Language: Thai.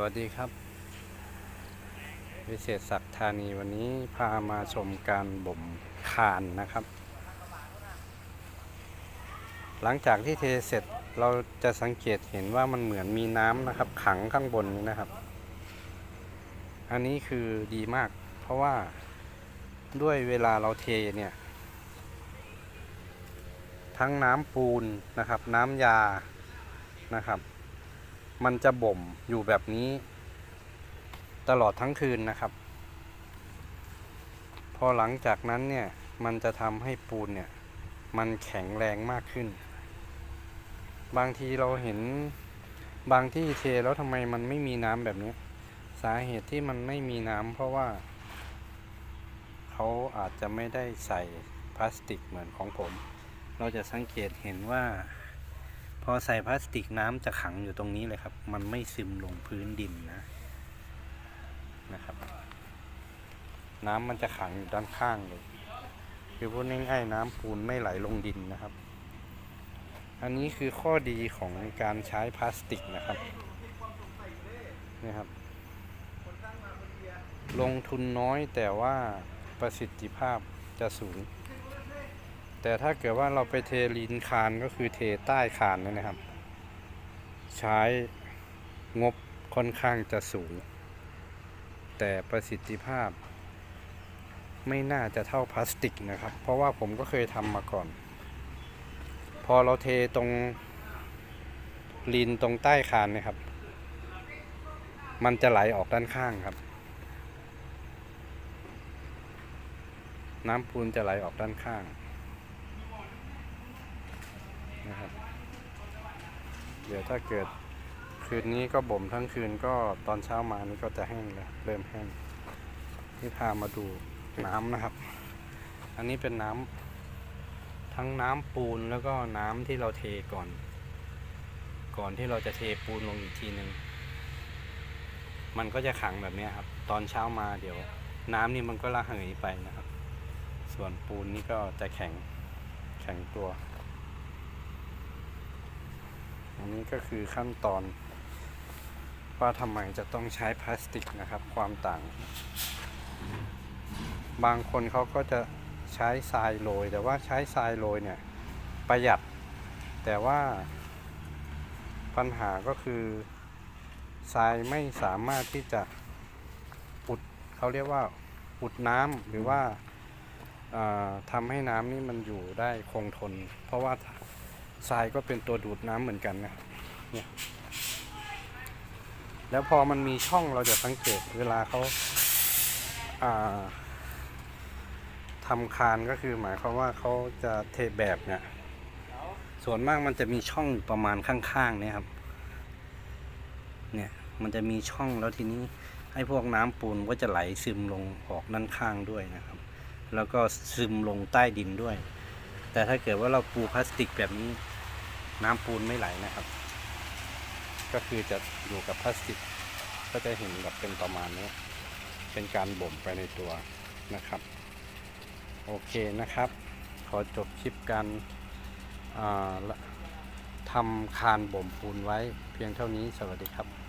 วัสดีครับ วิเศษศักดิ์ธานีวันนี้พามาชมการบ่มคานนะครับ หลังจากที่เทเสร็จเราจะสังเกตเห็นว่ามันเหมือนมีน้ำนะครับ ขังข้างบนนี้นะครับ อันนี้คือดีมาก เพราะว่าด้วยเวลาเราเทเนี่ย ทั้งน้ำปูนนะครับ น้ำยานะครับ มันจะบ่มอยู่แบบนี้ ตลอดทั้งคืนนะครับ พอหลังจากนั้นเนี่ย มันจะทำให้ปูนเนี่ย มันแข็งแรงมากขึ้น บางทีเราเห็นบางที่เทแล้วทำไมมันไม่มีน้ำแบบนี้ สาเหตุที่มันไม่มีน้ำเพราะว่า เขาอาจจะไม่ได้ใส่พลาสติกเหมือนของผม เราจะสังเกตเห็นว่า พอใส่พลาสติกน้ำจะขังอยู่ตรงนี้เลยครับ มันไม่ซึมลงพื้นดินนะนะครับ น้ำมันจะขังอยู่ด้านข้างเลยคือพูดง่ายๆน้ำปูนไม่ไหลลงดินนะครับ อันนี้คือข้อดีของการใช้พลาสติกนะครับนี่ครับ ลงทุนน้อยแต่ว่าประสิทธิภาพจะสูง แต่ถ้าเกิดว่าเราไปเทลีนคานก็คือเทใต้คานนั่นนะครับ ใช้งบค่อนข้างจะสูง แต่ประสิทธิภาพ ไม่น่าจะเท่าพลาสติกนะครับ เพราะว่าผมก็เคยทำมาก่อน พอเราเทตรงลีนตรงใต้คานนะครับ มันจะไหลออกด้านข้างครับ น้ำปูนจะไหลออกด้านข้าง นะครับ เดี๋ยวถ้าเกิดคืนนี้ก็บ่มทั้งคืนก็ตอนเช้ามานี่ก็จะแห้งแล้วเริ่มแห้งนี่พามาดูน้ำนะครับ อันนี้เป็นน้ำทั้งน้ำปูนแล้วก็น้ำที่เราเทก่อน ก่อนที่เราจะเทปูนลงอีกทีหนึ่งมันก็จะขังแบบนี้ครับ ตอนเช้ามาเดี๋ยว น้ำนี่มันก็ระเหยไปนะครับ ส่วนปูนนี่ก็จะแข็งแข็งตัว อันนี้ก็คือขั้นตอน ว่าทำไมจะต้องใช้พลาสติกนะครับ ความต่าง บางคนเขาก็จะใช้ทรายโรยแต่ว่าใช้ทรายโรยเนี่ยประหยัด แต่ว่าปัญหาก็คือทรายไม่สามารถที่จะอุดเขาเรียกว่าอุดน้ำหรือว่าอ่าทำให้น้ำนี่มันอยู่ได้คงทน เพราะว่า ทรายก็เป็นตัวดูดน้ำเหมือนกันนะเนี่ยแล้วพอมันมีช่องเราจะสังเกตเวลาเขาอ่าทำคานก็คือหมายความว่าเขาจะเทแบบเนี่ยส่วนมากมันจะมีช่องประมาณข้างๆเนี่ยครับ เนี่ยมันจะมีช่องแล้วทีนี้ไอ้พวกน้ำปูนก็จะไหลซึมลงออกด้านข้างด้วยนะครับ แล้วก็ซึมลงใต้ดินด้วย แต่ถ้าเกิดว่าเราปูพลาสติกแบบนี้ น้ำปูนไม่ไหลนะครับ ก็คือจะอยู่กับพลาสติก ก็จะเห็นแบบเป็นประมาณนี้ เป็นการบ่มไปในตัวนะครับ โอเคนะครับ ขอจบคลิปการทำคานบ่มปูนไว้เพียงเท่านี้สวัสดีครับ